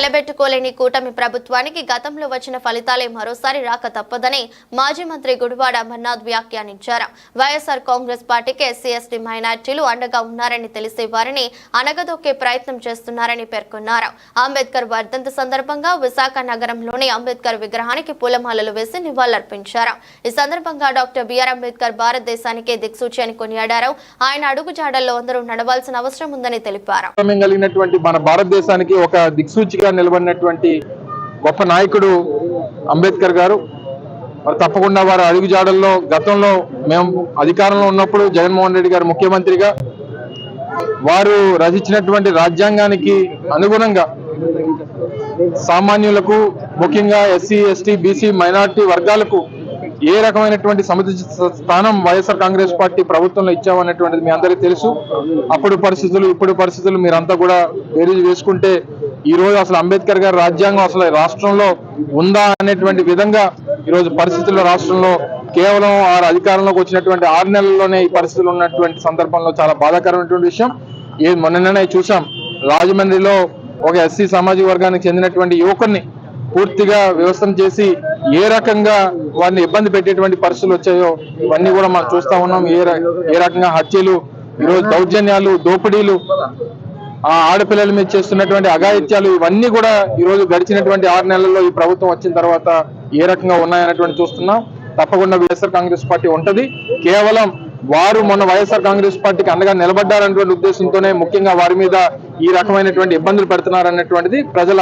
నిలబెట్టుకోలేని కూటమి ప్రభుత్వానికి గతంలో వచ్చిన ఫలితాలే మరోసారి రాక తప్పదని మాజీ మంత్రి గుడివాడ అమర్నాథ్ వ్యాఖ్యానించారు. వైఎస్ఆర్ కాంగ్రెస్ పార్టీకి ఎస్సీ ఎస్టీ మైనార్టీలు అండగా ఉన్నారని తెలిసే వారిని అనగదొక్కే ప్రయత్నం చేస్తున్నారని పేర్కొన్నారు. అంబేద్కర్ వర్ధంతి సందర్భంగా విశాఖ నగరంలోని అంబేద్కర్ విగ్రహానికి పూలమాలలు వేసి నివాళులర్పించారు. ఈ సందర్భంగా డాక్టర్ బిఆర్ అంబేద్కర్ భారతదేశానికే దిక్సూచి అని కొనియాడారు. ఆయన అడుగుజాడల్లో అందరూ నడవాల్సిన అవసరం ఉందని తెలిపారు. మన భారతదేశానికి ఒక దిక్సూచిగా నిలబడినటువంటి గొప్ప నాయకుడు అంబేద్కర్ గారు. మరి తప్పకుండా వారి అడుగుజాడల్లో గతంలో మేము అధికారంలో ఉన్నప్పుడు జగన్మోహన్ రెడ్డి గారు ముఖ్యమంత్రిగా వారు రచించినటువంటి రాజ్యాంగానికి అనుగుణంగా సామాన్యులకు ముఖ్యంగా ఎస్సీ ఎస్టీ బీసీ మైనార్టీ వర్గాలకు ఏ రకమైనటువంటి సముచిత స్థానం వైఎస్ఆర్ కాంగ్రెస్ పార్టీ ప్రభుత్వంలో ఇచ్చామనేటువంటిది మీ అందరికీ తెలుసు. అప్పుడు పరిస్థితులు ఇప్పుడు పరిస్థితులు మీరంతా కూడా బేరీజు వేసుకుంటే ఈ రోజు అసలు అంబేద్కర్ గారి రాజ్యాంగం అసలు రాష్ట్రంలో ఉందా అనేటువంటి విధంగా ఈ రోజు పరిస్థితుల్లో రాష్ట్రంలో కేవలం ఆరు అధికారంలోకి వచ్చినటువంటి ఆరు నెలల్లోనే ఈ పరిస్థితులు ఉన్నటువంటి సందర్భంలో చాలా బాధాకరమైనటువంటి విషయం. ఏ మొన్ననే చూసాం రాజమండ్రిలో ఒక ఎస్సీ సామాజిక వర్గానికి చెందినటువంటి యువకుడిని పూర్తిగా వ్యవస్థను చేసి ఏ రకంగా వారిని ఇబ్బంది పెట్టేటువంటి పరిస్థితులు వచ్చాయో ఇవన్నీ కూడా మనం చూస్తా ఉన్నాం. ఏ ఏ రకంగా హత్యలు ఈరోజు దౌర్జన్యాలు దోపిడీలు ఆ ఆడపిల్లల మీద చేస్తున్నటువంటి అఘాయిత్యాలు ఇవన్నీ కూడా ఈ రోజు గడిచినటువంటి ఆరు నెలల్లో ఈ ప్రభుత్వం వచ్చిన తర్వాత ఏ రకంగా ఉన్నాయనేటువంటి చూస్తున్నాం. తప్పకుండా వైఎస్ఆర్ కాంగ్రెస్ పార్టీ ఉంటది. కేవలం వారు మొన్న వైఎస్ఆర్ కాంగ్రెస్ పార్టీకి అండగా నిలబడ్డారనేటువంటి ఉద్దేశంతోనే ముఖ్యంగా వారి మీద ఈ రకమైనటువంటి ఇబ్బందులు పెడుతున్నారన్నటువంటిది ప్రజల